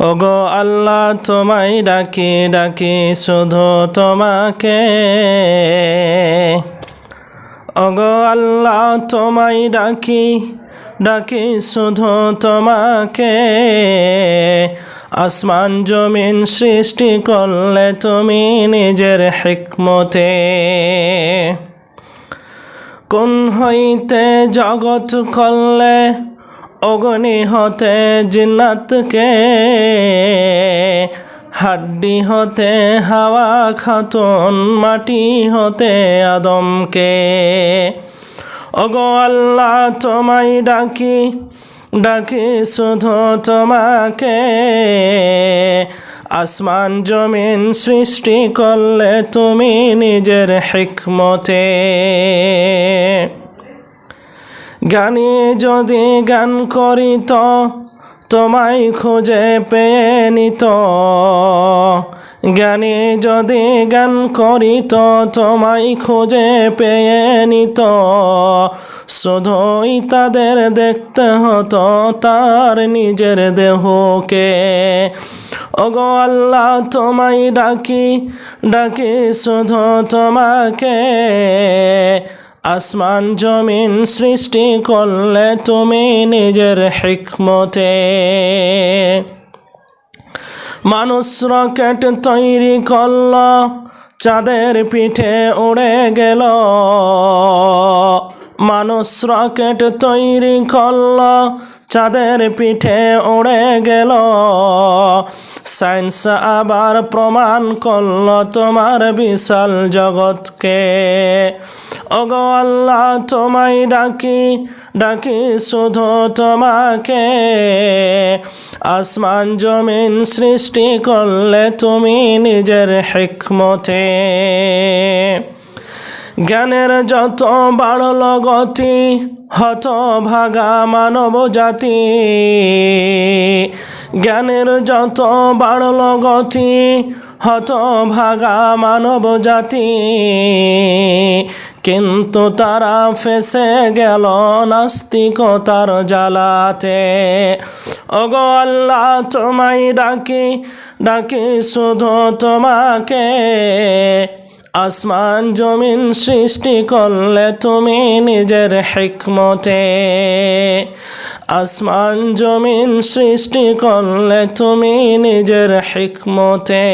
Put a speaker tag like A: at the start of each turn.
A: ওগো আল্লাহ তোমায় ডাকি ডাকি শুধু তোমাকে। ওগো আল্লাহ তোমায় ডাকি ডাকি শুধু তোমাকে। আসমান জমিন সৃষ্টি করলে তুমি নিজের হিকমতে। কোন হইতে জগৎ করলে অগ্নি হতে জিন্নাতকে, হাড্ডি হতে হাওয়া খাতুন, মাটি হতে আদমকে। ওগো আল্লাহ, তোমায় ডাকি ডাকি শুধু তোমাকে। আসমান জমিন সৃষ্টি করলে তুমি নিজের হিকমতে। গানে যদি গান করিত, তোমায় খুঁজে পেয়ে নিত। গানে যদি গান করিত, তোমায় খুঁজে পেয়ে নিত। শুধুই তাদের দেখতে হতো, তার নিজের দেহকে। ওগো আল্লাহ, তোমায় ডাকি ডাকি শুধু তোমাকে। আসমান জমিন সৃষ্টি করলে তুমি নিজের হিকমতে। মানুষ রকেট তৈরি করল, চাঁদের পিঠে উড়ে গেল। মানুষ রকেট তৈরি করল, চাঁদের পিঠে উড়ে গেল। সায়েন্স আবার প্রমাণ করল তোমার বিশাল জগৎকে। ওগো আল্লাহ, তোমায় ডাকি ডাকি শুধু তোমাকে। আসমান জমিন সৃষ্টি করলে তুমি নিজের হিকমতে। জ্ঞানের যত বাড়ল গতি হত ভাগা মানব জাতি। জ্ঞানের যত বাড়ল গতি হত ভাগা মানব জাতি। কিন্তু তারা ফেসে গেল নাস্তিকতার জ্বালাতে। ওগো আল্লাহ, তোমায় ডাকি ডাকি শুধু তোমাকে। আসমান জমিন সৃষ্টি করলে তুমি নিজের হিকমতে। আসমান জমিন সৃষ্টি করলে তুমি নিজের হিকমতে।